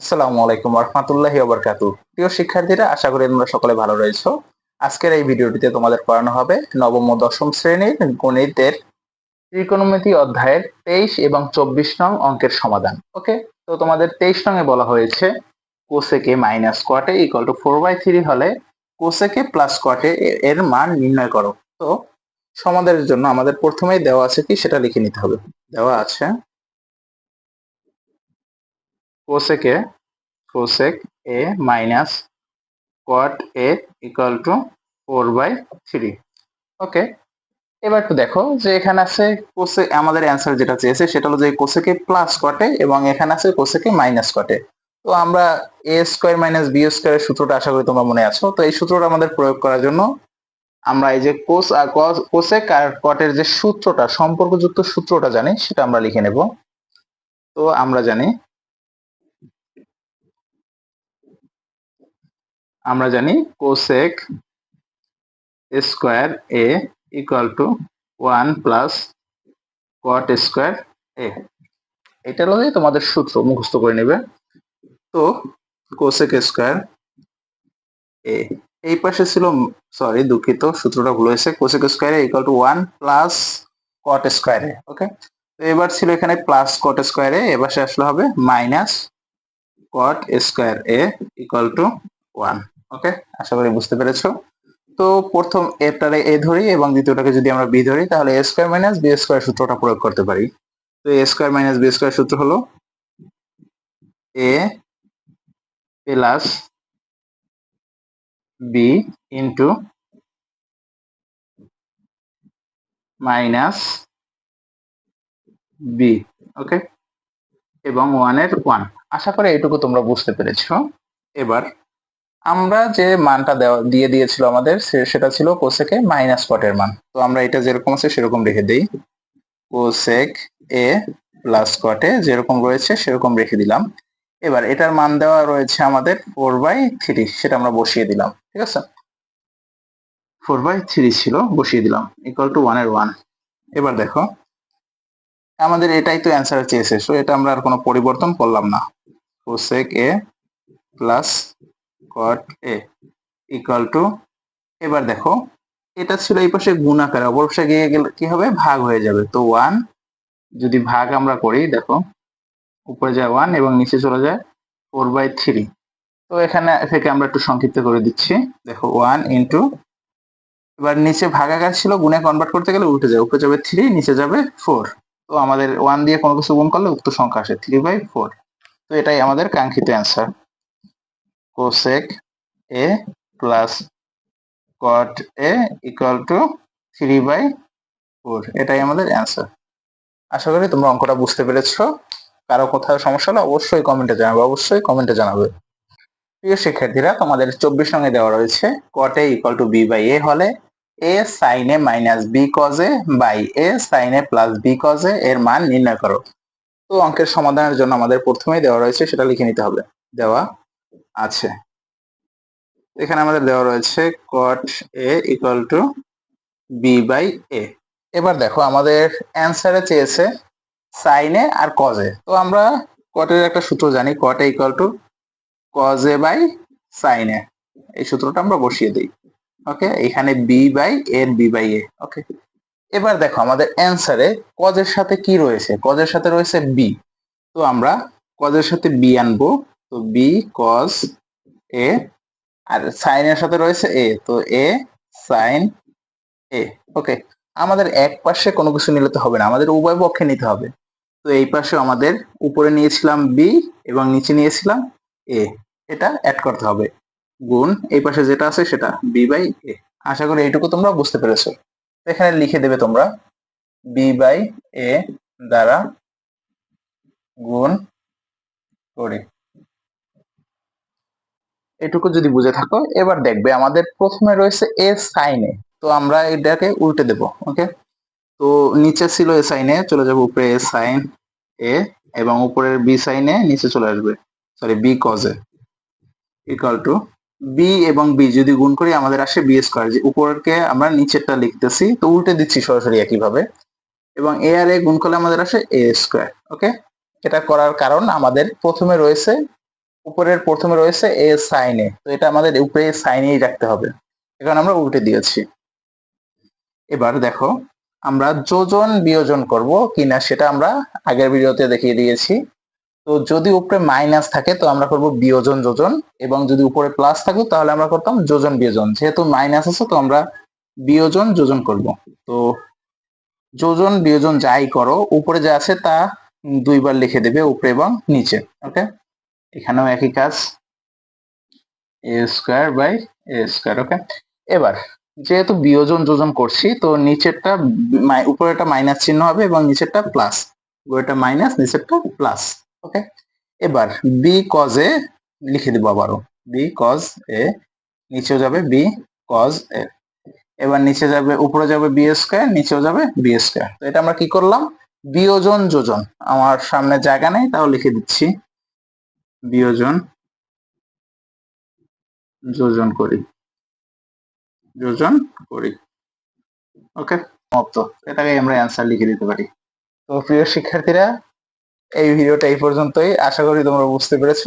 আসসালামু আলাইকুম রহমতুল্লাহি ওবরকাতু প্রিয় শিক্ষার্থীরা, আশা করি তোমরা সকলে ভালো রয়েছো। আজকের এই ভিডিওটিতে তোমাদের পড়ানো হবে নবম ও দশম শ্রেণির গণিতের ত্রিকোণমিতি অধ্যায়ের তেইশ এবং চব্বিশ নং অঙ্কের সমাধান। ওকে? তো তোমাদের তেইশ নং এ বলা হয়েছে cosec minus cot equal to four by three হলে কোসেকে প্লাস কোয়াটে এর মান নির্ণয় করো। তো, সমাধানের জন্য আমাদের প্রথমেই দেওয়া আছে কি, সেটা লিখে নিতে হবে। দেওয়া আছে cosec A cosec A minus cot A equal to four by three okay এবার একটু দেখো যে এখানে আছে কোসে আমাদের অ্যান্সার যেটা চেয়েছে সেটা হলো যে কোসেকে প্লাস কটে এবং এখানে আছে কোসেকে মাইনাস কটে তো আমরা এ স্কোয়ার মাইনাস বি স্কোয়ারের সূত্রটা আশা করি তোমরা মনে আছো। তো এই সূত্রটা আমাদের প্রয়োগ করার জন্য আমরা এই যে কোস আর কোসেক আর কটের যে সূত্রটা, সম্পর্কযুক্ত সূত্রটা জানি, সেটা আমরা লিখে নেব। তো আমরা জানি আমরা জানি cosec square A equal to one plus cot square A এটা হলো তোমাদের সূত্র, মুখস্থ করে নেবে। তো কোসেক স্কোয়ার এ এই পাশে ছিল সরি দুঃখিত, সূত্রটা ভুল হয়েছে। Cosec square A equal to one plus cot square A okay তো এবার ছিল এখানে প্লাস কট স্কোয়ার এ এবার আসলে হবে minus cot square A equal to one okay আশা করি বুঝতে পেরেছ। তো প্রথম এটারে এ ধরি এবং দ্বিতীয়টাকে যদি আমরা বি ধরি, তাহলে A square minus B square সূত্রটা প্রয়োগ করতে পারি। তো A square minus B square সূত্র হলো A plus B into minus B, okay? এবং ওয়ানের ওয়ান। আশা করি এইটুকু তোমরা বুঝতে পেরেছ। এবার আমরা যে মানটা দেওয়া, দিয়ে দিয়েছিল আমাদের সেটা ছিল কোসেকে মাইনাস কটের মান। তো আমরা এটা যেরকম আছে সেরকম রেখে দিই। কোসেক এ প্লাস কটে যেরকম রয়েছে সেরকম রেখে দিলাম। এবার এটার মান দেওয়া রয়েছে আমাদের ফোর বাই থ্রি সেটা আমরা বসিয়ে দিলাম, ঠিক আছে? ফোর বাই থ্রি ছিল, বসিয়ে দিলাম ইকুয়াল টু ওয়ানের ওয়ান এবার দেখো, আমাদের এটাই তো অ্যান্সার চেয়েছে সো এটা আমরা আর কোনো পরিবর্তন করলাম না। Cosec A plus cot A equal to এবার দেখো, এটা ছিল এই পাশে গুণ আকারে অবশ্যই গিয়ে গেলে কি হবে? ভাগ হয়ে যাবে। তো ওয়ান যদি ভাগ আমরা করি, দেখো, উপরে যায় ওয়ান এবং নিচে চলে যায় ফোর বাই থ্রি তো এখানে থেকে আমরা একটু সংক্ষিপ্ত করে দিচ্ছি। দেখো ওয়ান ইন্টু এবার নিচে ভাগাকার ছিল, গুণে কনভার্ট করতে গেলে উল্টে যায়, উপরে যাবে থ্রি নিচে যাবে ফোর তো আমাদের ওয়ান দিয়ে কোনো কিছু গুণ করলে উক্ত সংখ্যা আসে থ্রি বাই ফোর তো এটাই আমাদের কাঙ্ক্ষিত answer cosec A plus cot A equal to three by four এটাই আমাদের অ্যান্সার আশা করি তোমরা অঙ্কটা বুঝতে পেরেছ। কারও কোথাও সমস্যা হলে অবশ্যই কমেন্টে জানাবে, অবশ্যই কমেন্টে জানাবে। প্রিয় শিক্ষার্থীরা, তোমাদের চব্বিশ সঙ্গে দেওয়া রয়েছে cot A equal to B by A হলে A sine A minus B cos A by A sine A plus B cos A এর মান নির্ণয় করো। তো অঙ্কের সমাধানের জন্য আমাদের প্রথমেই দেওয়া রয়েছে, সেটা লিখে নিতে হবে। দেওয়া আছে। এখানে আমাদের দেওয়া রয়েছে cot A equal to B by A এবার দেখো, আমাদের অ্যান্সারে চেয়েছে সাইনে আর কজে তো আমরা কটের একটা সূত্র জানি cot A equal to cos A by sine A এই সূত্রটা আমরা বসিয়ে দিই। ওকে এখানে বি বাই এর বি বাই এ ওকে এবার দেখো, আমাদের অ্যান্সারে কজের সাথে কি রয়েছে? কজের সাথে রয়েছে বি তো আমরা কজের সাথে বি আনব। তো বি কজ এ আর সাইনের সাথে রয়েছে এ তো এ সাইন এ ওকে আমাদের এক পাশে কোনো কিছু নিলে তো হবে না, আমাদের উভয় পক্ষে নিতে হবে। তো এই পাশে আমাদের উপরে নিয়েছিলাম বি এবং নিচে নিয়েছিলাম এ এটা অ্যাড করতে হবে। গুণ, এই পাশে যেটা আছে সেটা বি বাই এ আশা করি এইটুকু তোমরা বুঝতে পেরেছ। এখানে লিখে দেবে তোমরা বি বাই এ দ্বারা গুণ করি। এটুকু যদি বুঝে থাকো, এবার দেখবে আমাদের প্রথমে রয়েছে এ সাইনে তো আমরা এটাকে উল্টে দেব ওকে তো নিচে ছিল এ সাইনে চলে যাব উপরে এ সাইন এ এবং উপরের বি সাইনে নিচে চলে আসবে। Sorry B cos A equal to B এবং বি যদি গুণ করি, আমাদের আসে বি স্কোয়ার যে উপরকে আমরা নিচেরটা লিখতেছি, তো উল্টে দিচ্ছি সরাসরি একইভাবে। এবং এ আর এ গুণ করলে আমাদের আসে এ স্কোয়ার ওকে এটা করার কারণ আমাদের প্রথমে রয়েছে উপরের প্রথমে রয়েছে এ সাইনে তো এটা আমাদের উপরে সাইনেই রাখতে হবে। এখন আমরা উল্টে দিয়েছি। এবার দেখো, আমরা যোজন বিয়োজন করব কিনা সেটা আমরা আগের ভিডিওতে দেখিয়ে দিয়েছি। তো যদি উপরে মাইনাস থাকে, তো আমরা করব বিয়োজন যোজন। এবং যদি উপরে প্লাস থাকে তাহলে আমরা করতাম যোজন বিয়োজন। যেহেতু মাইনাস আছে, তো আমরা বিয়োজন যোজন করব। তো যোজন বিয়োজন যাই করো, উপরে যা আছে তা দুইবার লিখে দেবে উপরে এবং নিচে, ওকে? এখানেও একই কাজ। A square by A square okay এবার, যেহেতু বিয়োজন যোজন করছি, তো নিচেরটা উপরেরটা মাইনাস চিহ্ন হবে এবং নিচেরটা প্লাস উপরেরটা মাইনাস নিচেরটা প্লাস ওকে এবার বি কজ এ লিখে দিব আবারও। বি কজ এ নিচেও যাবে বি কজ এ এবার নিচে যাবে, উপরে যাবে বি স্কোয়ার নিচেও যাবে বি স্কোয়ার তো এটা আমরা কি করলাম? বিয়োজন যোজন। আমার সামনে জায়গা নেই, তাও লিখে দিচ্ছি। বিয়োজন যোজন করি। যোজন করি। ওকে, সমাপ্ত। এটাকে আমরা অ্যান্সার লিখে দিতে পারি। তো প্রিয় শিক্ষার্থীরা, এই ভিডিওটা এই পর্যন্তই। আশা করি তোমরা বুঝতে পেরেছ।